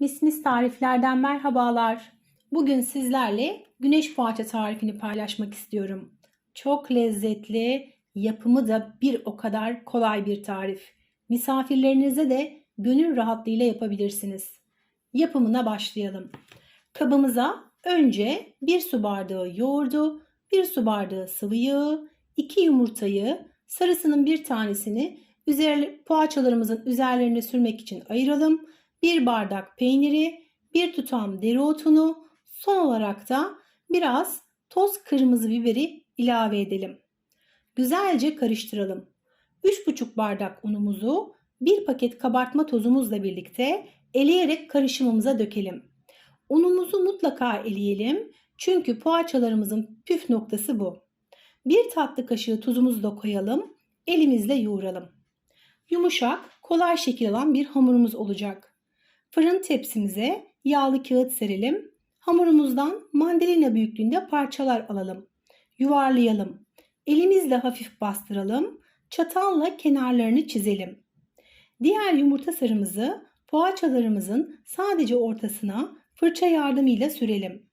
Mis mis tariflerden merhabalar. Bugün sizlerle güneş poğaça tarifini paylaşmak istiyorum. Çok lezzetli, yapımı da bir o kadar kolay bir tarif. Misafirlerinize de gönül rahatlığıyla yapabilirsiniz. Yapımına başlayalım. Kabımıza önce 1 su bardağı yoğurdu, 1 su bardağı sıvı yağı, 2 yumurtayı, sarısının bir tanesini üzeri, poğaçalarımızın üzerlerine sürmek için ayıralım. 1 bardak peyniri, 1 tutam dereotunu, son olarak da biraz toz kırmızı biberi ilave edelim. Güzelce karıştıralım. 3,5 bardak unumuzu 1 paket kabartma tozumuzla birlikte eleyerek karışımımıza dökelim. Unumuzu mutlaka eleyelim çünkü poğaçalarımızın püf noktası bu. 1 tatlı kaşığı tuzumuzu da koyalım, elimizle yoğuralım. Yumuşak, kolay şekil alan bir hamurumuz olacak. Fırın tepsimize yağlı kağıt serelim. Hamurumuzdan mandalina büyüklüğünde parçalar alalım. Yuvarlayalım. Elimizle hafif bastıralım. Çatalla kenarlarını çizelim. Diğer yumurta sarımızı poğaçalarımızın sadece ortasına fırça yardımıyla sürelim.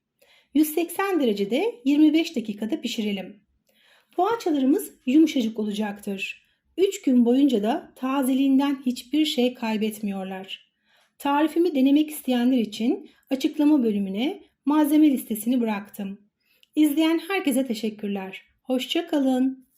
180 derecede 25 dakikada pişirelim. Poğaçalarımız yumuşacık olacaktır. 3 gün boyunca da tazeliğinden hiçbir şey kaybetmiyorlar. Tarifimi denemek isteyenler için açıklama bölümüne malzeme listesini bıraktım. İzleyen herkese teşekkürler. Hoşça kalın.